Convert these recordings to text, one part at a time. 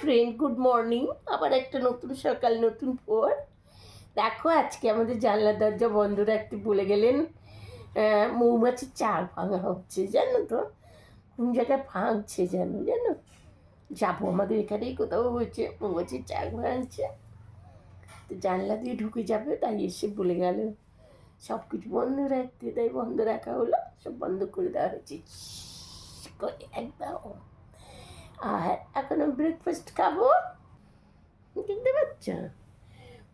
Friend good morning আবার একটা নতুন সকাল, নতুন ভোর। দেখো, আজকে আমাদের জানলা দরজা বন্ধ রাখতে বলে গেলেন মৌমাছির চার ভাঙা হচ্ছে, জানো তো? কোন জায়গায় ভাঙছে জানো জানো? যাব আমাদের এখানেই, কোথাও হয়েছে, মৌমাছির চার ভাঙছে। তো জানলা দিয়ে ঢুকে যাবে, তাই এসে বলে গেল সব কিছু বন্ধ রাখতে। তাই বন্ধ রাখা হলো, সব বন্ধ করে দেওয়া হয়েছে। একদম। আর এখন ব্রেকফাস্ট খাব। দেখতে পাচ্ছ?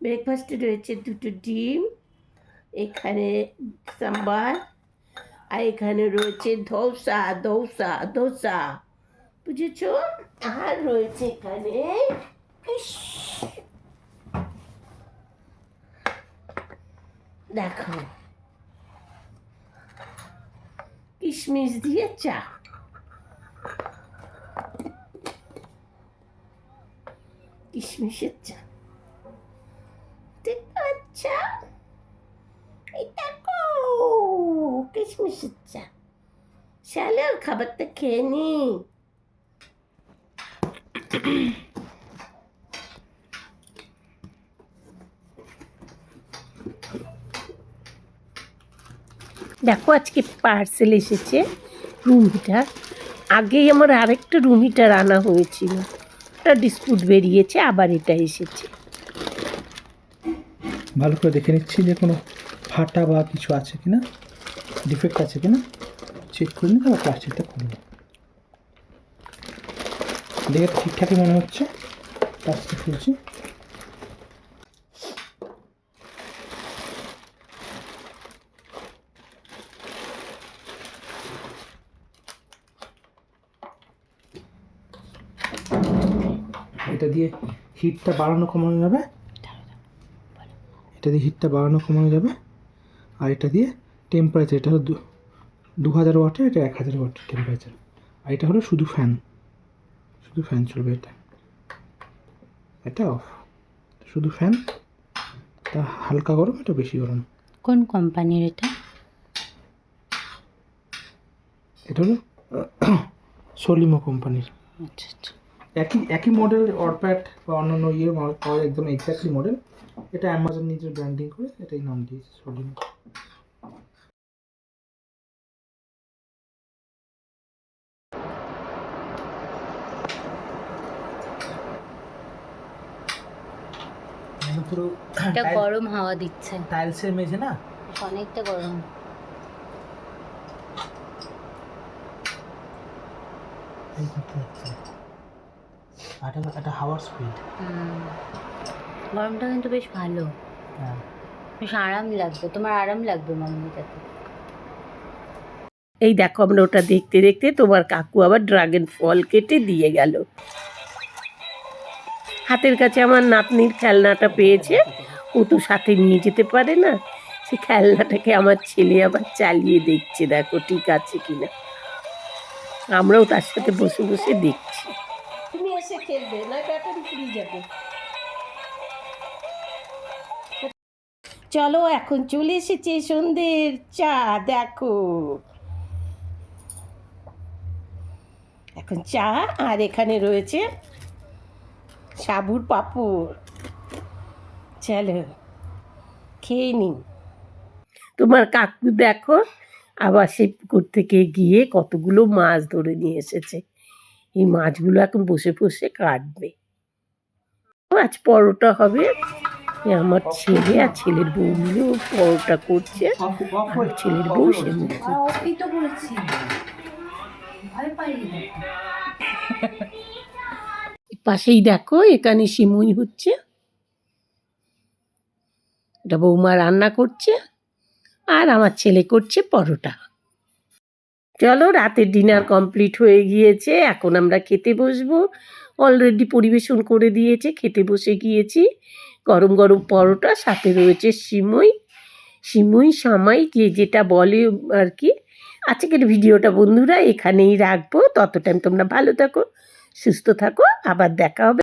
ব্রেকফাস্টে রয়েছে দুটো ডিম, এখানে সাম্বার, আর এখানে রয়েছে ধোসা ধোসা ধোসা। বুঝেছ? আর রয়েছে এখানে দেখো। কিশমিশ দিয়ে চা। কিশমিশের চা আচ্ছা কিশমিশের চা খাবারটা খেয়ে নি। দেখো, আজকে পার্সেল এসেছে রুম হিটার আগেই আমার আরেকটা রুম হিটার আনা হয়েছিল। একটা ডিসপুট বেরিয়েছে, আবার এটা এসেছে। ভালো করে দেখে নিচ্ছি যে কোনো ফাটা বা কিছু আছে কি না ডিফেক্ট আছে কি না চেক করে নিই তারপর প্লাস্টিকটা খুলব। দেখে ঠিকঠাকই মনে হচ্ছে। প্লাস্টিক খুলছি। এটা দিয়ে হিটটা বাড়ানো কমানো যাবে। এটা দিয়ে হিটটা বাড়ানো কমানো যাবে। আর এটা দিয়ে টেম্পারেচার এটা হলো দু দু হাজার ওয়াটের এটা এক হাজার ওয়াটের টেম্পারেচার আর এটা হলো শুধু ফ্যান শুধু ফ্যান চলবে এটা। এটা অফ শুধু ফ্যান তা হালকা গরম এটা বেশি গরম। কোন কোম্পানির এটা? এটা হলো সলিমো কোম্পানির আচ্ছা আচ্ছা। একই একই মডেল অরপ্যাট বা অন্যান্য ইয়ে পাওয়া যায়, একদম এক্স্যাক্টলি মডেল এটা অ্যামাজন নিজের ব্র্যান্ডিং করে এটাই নাম দিয়েছে মানে পুরো এটা গরম হাওয়া দিচ্ছে। টাইলসের মেঝে না? অনেকটা গরম। এই করতে এটা হাওয়ার স্পিড গরমটা কিন্তু বেশ ভালো। হ্যাঁ। বেশ আরাম লাগবে তোমার আরাম লাগবে এই দেখো আমরা ওটা দেখতে দেখতে তোমার কাকু আবার ড্রাগন ফল কেটে দিয়ে গেল। হাতের কাছে আমার নাতনির খেলনাটা পেয়েছে। ও তো সাথে নিয়ে যেতে পারে না। সে খেলনাটাকে আমার ছেলে আবার চালিয়ে দেখছে দেখো ঠিক আছে কিনা। আমরাও তার সাথে বসে বসে দেখছি। এসে খেলবে, না ব্যাটারি ফুরিয়ে যাবে। চলো এখন চলে এসেছে সন্ধ্যের চা, দেখো। এখন চা, আর এখানে রয়েছে সাবুর পাপড়। চলো, খেয়ে নিন তোমার কাকু দেখো, আবার সেই পুকুর থেকে গিয়ে কতগুলো মাছ ধরে নিয়ে এসেছে। এই মাছগুলো এখন বসে বসে কাটবে। আজ পরোটা হবে। আমার ছেলে আর ছেলের বউ মিলে পরোটা করছে। আর ছেলের বউ সে পাশেই দেখো এখানে সিমুই হচ্ছে। এটা বৌমা রান্না করছে। আর আমার ছেলে করছে পরোটা। চলো, রাতের ডিনার কমপ্লিট হয়ে গিয়েছে, এখন আমরা খেতে বসবো। অলরেডি পরিবেশন করে দিয়েছে, খেতে বসে গিয়েছি। গরম গরম পরোটা, সাথে রয়েছে সিমুই। সিমুই, সামাই, যে যেটা বলে আর কি। আজকের ভিডিওটা বন্ধুরা এখানেই রাখব। তত টাইম তোমরা ভালো থাকো, সুস্থ থাকো, আবার দেখা হবে।